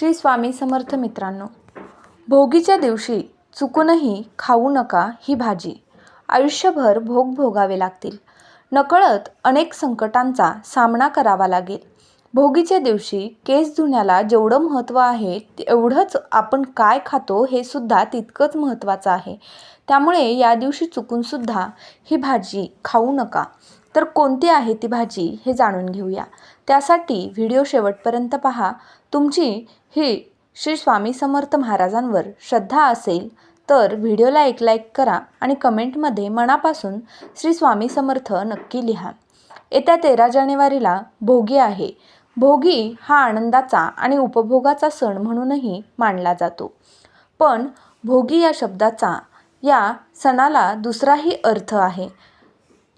श्री स्वामी समर्थ मित्रांनो भोगीच्या दिवशी चुकूनही खाऊ नका ही भाजी. आयुष्यभर भोग भोगावे लागतील. नकळत अनेक संकटांचा सामना करावा लागेल. भोगीच्या दिवशी केस धुण्याला जेवढं महत्त्व आहे तेवढंच आपण काय खातो हे सुद्धा तितकंच महत्त्वाचं आहे. त्यामुळे या दिवशी चुकूनसुद्धा ही भाजी खाऊ नका. तर कोणती आहे ती भाजी हे जाणून घेऊया. त्यासाठी व्हिडिओ शेवटपर्यंत पहा. तुमची ही श्री स्वामी समर्थ महाराजांवर श्रद्धा असेल तर व्हिडिओला एक लाईक करा आणि कमेंटमध्ये मनापासून श्री स्वामी समर्थ नक्की लिहा. येत्या तेरा जानेवारीला भोगी आहे. भोगी हा आनंदाचा आणि उपभोगाचा सण म्हणूनही मानला जातो. पण भोगी या शब्दाचा या सणाला दुसराही अर्थ आहे.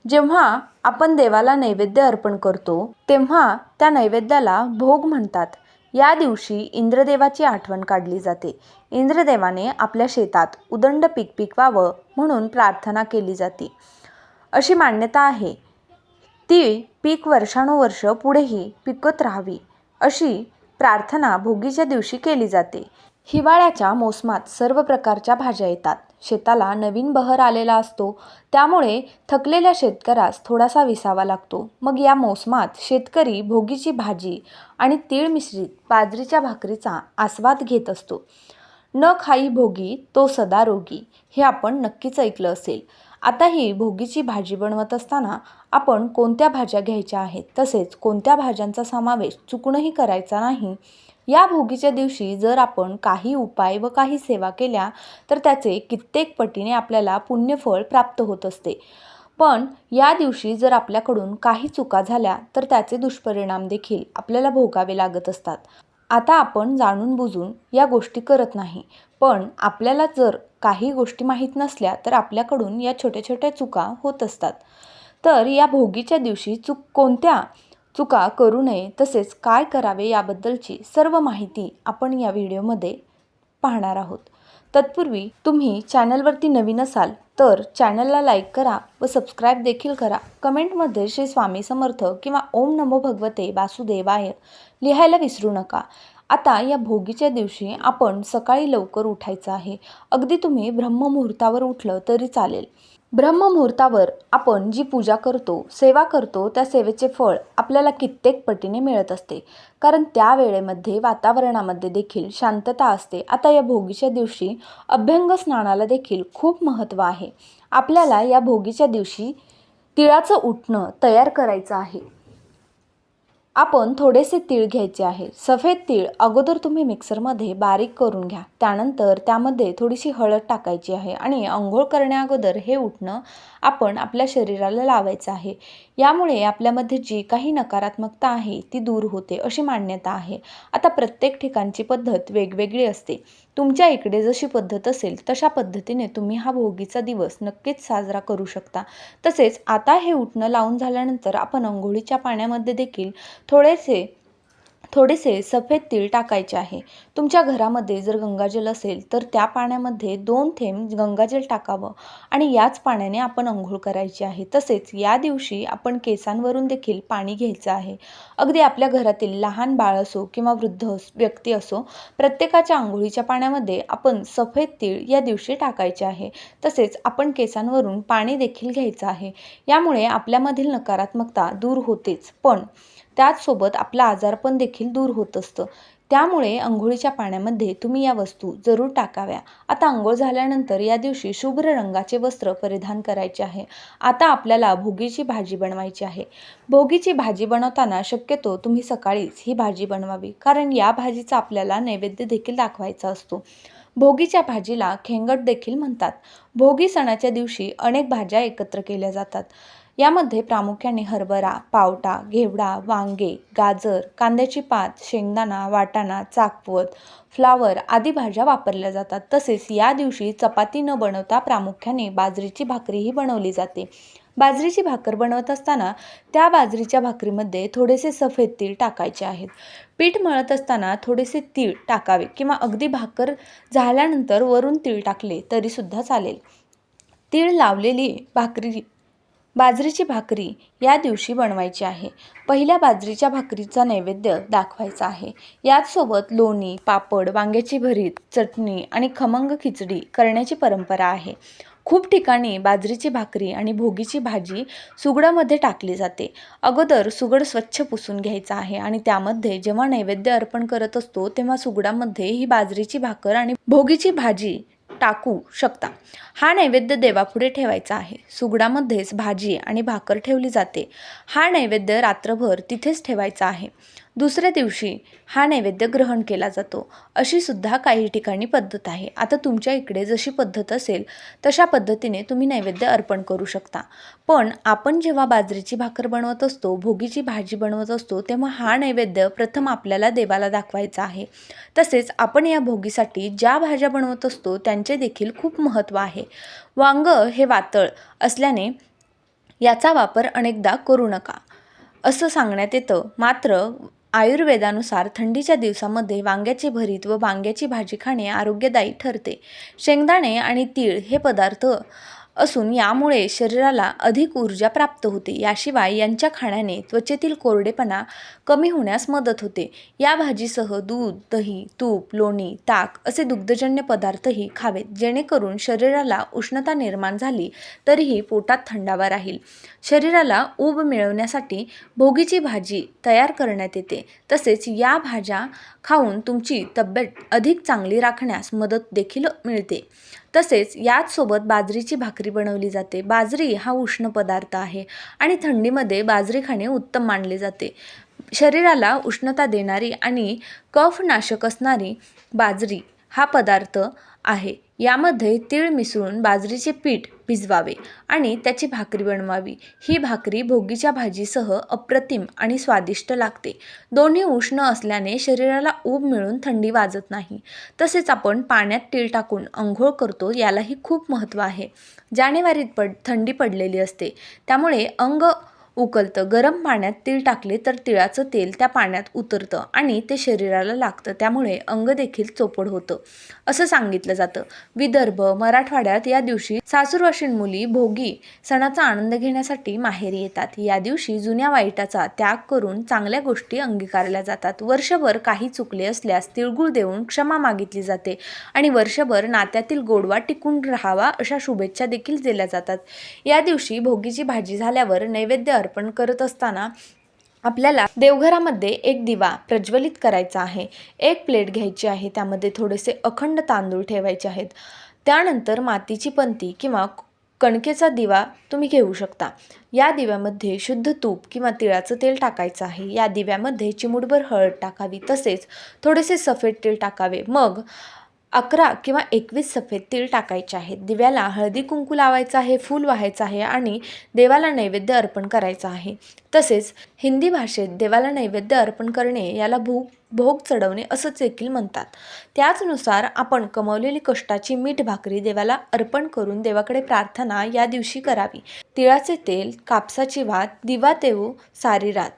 जेव्हा आपण देवाला नैवेद्य अर्पण करतो तेव्हा त्या नैवेद्याला भोग म्हणतात. या दिवशी इंद्रदेवाची आठवण काढली जाते. इंद्रदेवाने आपल्या शेतात उदंड पीक पिकवावं म्हणून प्रार्थना केली जाते. अशी मान्यता आहे. ती पीक वर्षानुवर्ष पुढेही पिकत राहावी अशी प्रार्थना भोगीच्या दिवशी केली जाते. हिवाळ्याच्या मोसमात सर्व प्रकारच्या भाज्या येतात. शेताला नवीन बहर आलेला असतो. त्यामुळे थकलेल्या शेतकऱ्यास थोडासा विसावा लागतो. मग या मोसमात शेतकरी भोगीची भाजी आणि तीळ मिश्रित बाजरीच्या भाकरीचा आस्वाद घेत असतो. न खाई भोगी तो सदा रोगी हे आपण नक्कीच ऐकलं असेल. आता ही भोगीची भाजी बनवत असताना आपण कोणत्या भाज्या घ्यायच्या आहेत? तसेच कोणत्या भाज्यांचा समावेश चुकूनही करायचा नाही? या भोगीच्या दिवशी जर आपण काही उपाय व काही सेवा केल्या तर त्याचे कित्येक पटीने आपल्याला पुण्यफळ प्राप्त होत असते. पण या दिवशी जर आपल्याकडून काही चुका झाल्या तर त्याचे दुष्परिणाम देखील आपल्याला भोगावे लागत असतात. आता आपण जाणून बुजून या गोष्टी करत नाही. पण आपल्याला जर काही गोष्टी माहीत नसल्या तर आपल्याकडून या छोट्या छोट्या चुका होत असतात. तर या भोगीच्या दिवशी चूक कोणत्या चुका करू नये तसेच काय करावे याबद्दलची सर्व माहिती आपण या व्हिडिओमध्ये पाहणार आहोत. तत्पूर्वी तुम्ही चॅनलवरती नवीन असाल तर चॅनलला लाईक करा व सबस्क्राईब देखील करा. कमेंटमध्ये श्री स्वामी समर्थ किंवा ओम नमो भगवते वासुदेवाय लिहायला विसरू नका. आता या भोगीच्या दिवशी आपण सकाळी लवकर उठायचं आहे. अगदी तुम्ही ब्रह्ममुहूर्तावर उठलं तरी चालेल. ब्रह्ममुहूर्तावर आपण जी पूजा करतो सेवा करतो त्या सेवेचे फळ आपल्याला कित्येक पटीने मिळत असते. कारण त्या वेळेमध्ये वातावरणामध्ये देखील शांतता असते. आता या भोगीच्या दिवशी अभ्यंग स्नानाला देखील खूप महत्त्व आहे. आपल्याला या भोगीच्या दिवशी तिळाचं उठणं तयार करायचं आहे. आपण थोडेसे तीळ घ्यायचे आहे. सफेद तीळ अगोदर तुम्ही मिक्सरमध्ये बारीक करून घ्या. त्यानंतर त्यामध्ये थोडीशी हळद टाकायची आहे आणि आंघोळ करण्याअगोदर हे उठणं आपण आपल्या शरीराला लावायचं आहे. यामुळे आपल्यामध्ये जी काही नकारात्मकता आहे ती दूर होते अशी मान्यता आहे. आता प्रत्येक ठिकाणची पद्धत वेगवेगळी असते. तुमच्या इकडे जशी पद्धत असेल तशा पद्धतीने तुम्ही हा भोगीचा दिवस नक्कीच साजरा करू शकता. तसेच आता हे उठणं लावून झाल्यानंतर आपण अंघोळीच्या पाण्यामध्ये देखील थोडेसे थोडेसे सफेद तीळ टाकायचे आहे. तुमच्या घरामध्ये जर गंगाजल असेल तर त्या पाण्यामध्ये दोन थेंब गंगाजल टाकावं आणि याच पाण्याने आपण अंघोळ करायची आहे. तसेच या दिवशी आपण केसांवरून देखील पाणी घ्यायचं आहे. अगदी आपल्या घरातील लहान बाळ असो किंवा वृद्ध व्यक्ती असो प्रत्येकाच्या आंघोळीच्या पाण्यामध्ये आपण सफेद तीळ या दिवशी टाकायचे आहे. तसेच आपण केसांवरून पाणी देखील घ्यायचं आहे. यामुळे आपल्यामधील नकारात्मकता दूर होतेच. पण त्याचसोबत आपला आजारपण देखील दूर होत असतं. त्यामुळे अंघोळीच्या पाण्यामध्ये तुम्ही या वस्तू जरूर टाकाव्या. आता आंघोळ झाल्यानंतर या दिवशी शुभ्र रंगाचे वस्त्र परिधान करायचे आहे. आता आपल्याला भोगीची भाजी बनवायची आहे. भोगीची भाजी बनवताना शक्यतो तुम्ही सकाळीच ही भाजी बनवावी कारण या भाजीचा आपल्याला नैवेद्य देखील दाखवायचा असतो. भोगीच्या भाजीला खेंगट देखील म्हणतात. भोगी सणाच्या दिवशी अनेक भाज्या एकत्र केल्या जातात. यामध्ये प्रामुख्याने हरभरा पावटा घेवडा वांगे गाजर कांद्याची पात शेंगदाणा वाटाणा चाकवत फ्लावर आदी भाज्या वापरल्या जातात. तसेच या दिवशी चपाती न बनवता प्रामुख्याने बाजरीची भाकरीही बनवली जाते. बाजरीची भाकर बनवत असताना त्या बाजरीच्या भाकरीमध्ये थोडेसे सफेद तीळ टाकायचे आहेत. पीठ मळत असताना थोडेसे तीळ टाकावे किंवा अगदी भाकर झाल्यानंतर वरून तीळ टाकले तरीसुद्धा चालेल. तीळ लावलेली भाकरी बाजरीची भाकरी या दिवशी बनवायची आहे. पहिल्या बाजरीच्या भाकरीचा नैवेद्य दाखवायचा आहे. याचसोबत लोणी पापड वांग्याची भरीत चटणी आणि खमंग खिचडी करण्याची परंपरा आहे. खूप ठिकाणी बाजरीची भाकरी आणि भोगीची भाजी सुगडामध्ये टाकली जाते. अगोदर सुगड स्वच्छ पुसून घ्यायचा आहे आणि त्यामध्ये जेव्हा नैवेद्य अर्पण करत असतो तेव्हा सुगडामध्ये ही बाजरीची भाकर आणि भोगीची भाजी टाकू शकता. हा नैवेद्य देवापुढे ठेवायचा आहे. सुगडामध्येच भाजी आणि भाकर ठेवली जाते. हा नैवेद्य रात्रभर तिथेच ठेवायचा आहे. दुसऱ्या दिवशी हा नैवेद्य ग्रहण केला जातो. अशी सुद्धा काही ठिकाणी पद्धत आहे. आता तुमच्या इकडे जशी पद्धत असेल तशा पद्धतीने तुम्ही नैवेद्य अर्पण करू शकता. पण आपण जेव्हा बाजरीची भाकर बनवत असतो भोगीची भाजी बनवत असतो तेव्हा हा नैवेद्य प्रथम आपल्याला देवाला दाखवायचा आहे. तसेच आपण या भोगीसाठी ज्या भाज्या बनवत असतो त्यांचे देखील खूप महत्त्व आहे. वांग हे वातळ असल्याने याचा वापर अनेकदा करू नका. असं सांगण्यात येतं. मात्र आयुर्वेदानुसार थंडीच्या दिवसामध्ये वांग्याचे भरीत व वांग्याची भाजी खाणे आरोग्यदायी ठरते. शेंगदाणे आणि तीळ हे पदार्थ असून यामुळे शरीराला अधिक ऊर्जा प्राप्त होते. याशिवाय यांच्या खाण्याने त्वचेतील कोरडेपणा कमी होण्यास मदत होते. या भाजीसह दूध दही तूप लोणी ताक असे दुग्धजन्य पदार्थही खावेत जेणेकरून शरीराला उष्णता निर्माण झाली तरीही पोटात थंडावा राहील. शरीराला ऊब मिळवण्यासाठी भोगीची भाजी तयार करण्यात येते. तसेच या भाज्या खाऊन तुमची तब्येत अधिक चांगली राखण्यास मदत देखील मिळते. तसेच याचसोबत बाजरीची भाकरी बनवली जाते. बाजरी हा उष्ण पदार्थ आहे आणि थंडीमध्ये बाजरी खाणे उत्तम मानले जाते. शरीराला उष्णता देणारी आणि कफनाशक असणारी बाजरी हा पदार्थ आहे. यामध्ये तीळ मिसळून बाजरीचे पीठ भिजवावे आणि त्याची भाकरी बनवावी. ही भाकरी भोगीच्या भाजीसह अप्रतिम आणि स्वादिष्ट लागते. दोन्ही उष्ण असल्याने शरीराला ऊब मिळून थंडी वाजत नाही. तसेच आपण पाण्यात तीळ टाकून अंघोळ करतो यालाही खूप महत्त्व आहे. जानेवारीत पड थंडी पडलेली असते. त्यामुळे अंग उकलतं. गरम पाण्यात तीळ टाकले तर तिळाचं तेल त्या पाण्यात उतरतं आणि ते शरीराला लागतं. त्यामुळे अंग देखील चोपड होतं. असं सांगितलं जातं. विदर्भ मराठवाड्यात या दिवशी सासूरवाशीण मुली भोगी सणाचा आनंद घेण्यासाठी माहेरी येतात. या दिवशी जुन्या वाईटाचा त्याग करून चांगल्या गोष्टी अंगीकारल्या जातात. वर्षभर काही चुकले असल्यास तिळगुळ देऊन क्षमा मागितली जाते आणि वर्षभर नात्यातील गोडवा टिकून राहावा अशा शुभेच्छा देखील दिल्या जातात. या दिवशी भोगीची भाजी झाल्यावर नैवेद्य अर्पण करत असताना आपल्याला देवघरामध्ये एक दिवा प्रज्वलित करायचा आहे. एक प्लेट घ्यायची आहे. त्यामध्ये थोडेसे अखंड तांदूळ ठेवायचे आहेत. त्यानंतर मातीची पंती किंवा कणकेचा दिवा तुम्ही घेऊ शकता. या दिव्यामध्ये शुद्ध तूप किंवा तिळाचं तेल टाकायचं आहे. या दिव्यामध्ये चिमुटभर हळद टाकावी. तसेच थोडेसे सफेद तेल टाकावे. मग अकरा किंवा एकवीस सफेद तीळ टाकायचे आहेत. दिव्याला हळदी कुंकू लावायचं आहे फूल व्हायचं आहे आणि देवाला नैवेद्य अर्पण करायचं आहे. तसेच हिंदी भाषेत देवाला नैवेद्य अर्पण करणे याला भूक भोग चढवणे असंच देखील म्हणतात. त्याचनुसार आपण कमवलेली कष्टाची मीठ भाकरी देवाला अर्पण करून देवाकडे प्रार्थना या दिवशी करावी. तिळाचे तेल कापसाची वात दिवा तेवू सारी रात.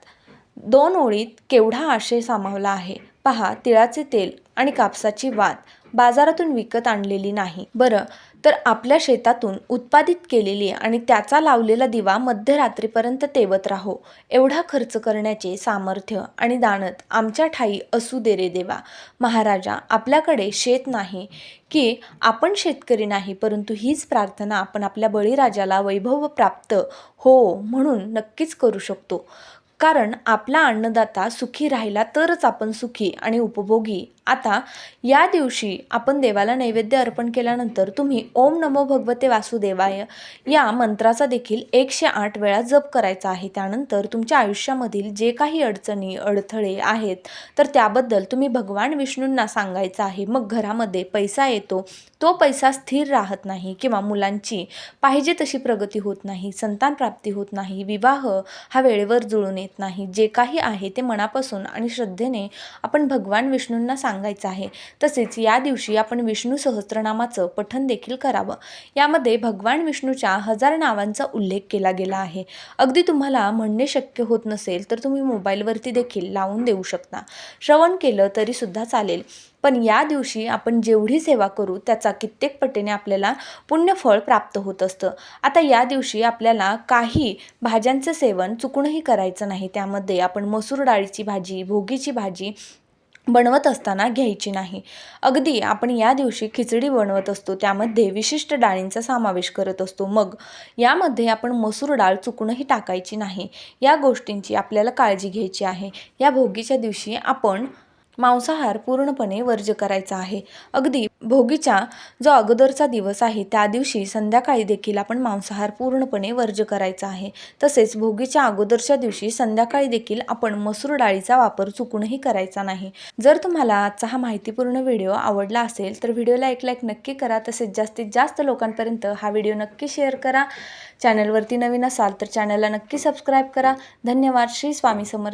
दोन ओळीत केवढा आशय सामावला आहे? पहा तिळाचे तेल आणि कापसाची वात. बाजारातून विकत आणलेली नाही. बरं तर आपल्या शेतातून उत्पादित केलेली आणि त्याचा लावलेला दिवा मध्यरात्रीपर्यंत तेवत राहो. एवढा खर्च करण्याचे सामर्थ्य आणि दानत आमच्या ठाई असू दे रे देवा. महाराजा आपल्याकडे शेत नाही की आपण शेतकरी नाही परंतु हीच प्रार्थना आपण आपल्या बळीराजाला वैभव प्राप्त हो म्हणून नक्कीच करू शकतो. कारण आपला अन्नदाता सुखी राहिला तरच आपण सुखी आणि उपभोगी आता या दिवशी आपण देवाला नैवेद्य अर्पण केल्यानंतर तुम्ही ओम नमो भगवते वासुदेवाय या मंत्राचा देखील एकशे आठ वेळा जप करायचा आहे. त्यानंतर तुमच्या आयुष्यामधील जे काही अडचणी अडथळे आहेत तर त्याबद्दल तुम्ही भगवान विष्णूंना सांगायचं आहे. मग घरामध्ये पैसा येतो तो पैसा स्थिर राहत नाही किंवा मुलांची पाहिजे तशी प्रगती होत नाही संतान प्राप्ती होत नाही विवाह हा वेळेवर जुळून येत नाही. जे काही आहे ते मनापासून आणि श्रद्धेने आपण भगवान विष्णूंना सांग सांगायचं आहे. तसेच या दिवशी आपण विष्णू सहस्त्रनामाचं पठण देखील करावं. यामध्ये भगवान विष्णूच्या हजार नावांचा उल्लेख केला गेला आहे. अगदी तुम्हाला म्हणणे शक्य होत नसेल तर तुम्ही मोबाईलवरती देखील लावून देऊ शकता. श्रवण केलं तरीसुद्धा चालेल. पण या दिवशी आपण जेवढी सेवा करू त्याचा कित्येक पटीने आपल्याला पुण्यफळ प्राप्त होत असतं. आता या दिवशी आपल्याला काही भाज्यांचं सेवन चुकूनही करायचं नाही. त्यामध्ये आपण मसूर डाळीची भाजी भोगीची भाजी बनवत असताना घ्यायची नाही. अगदी आपण या दिवशी खिचडी बनवत असतो त्यामध्ये विशिष्ट डाळींचा समावेश करत असतो. मग यामध्ये आपण मसूर डाळ चुकूनही टाकायची नाही. या गोष्टींची आपल्याला काळजी घ्यायची आहे. या भोगीच्या दिवशी आपण मांसाहार पूर्णपणे वर्ज्य करायचा आहे. अगदी भोगीच्या जो अगोदरचा दिवस आहे त्या दिवशी संध्याकाळी देखील आपण मांसाहार पूर्णपणे वर्ज करायचा आहे. तसेच भोगीच्या अगोदरच्या दिवशी संध्याकाळी देखील आपण मसूर डाळीचा वापर चुकूनही करायचा नाही. जर तुम्हाला आजचा हा माहितीपूर्ण व्हिडिओ आवडला असेल तर व्हिडिओला एक लाईक नक्की करा. तसेच जास्तीत जास्त लोकांपर्यंत हा व्हिडिओ नक्की शेअर करा. चॅनलवरती नवीन असाल तर चॅनलला नक्की सबस्क्राईब करा. धन्यवाद. श्री स्वामी समर्थ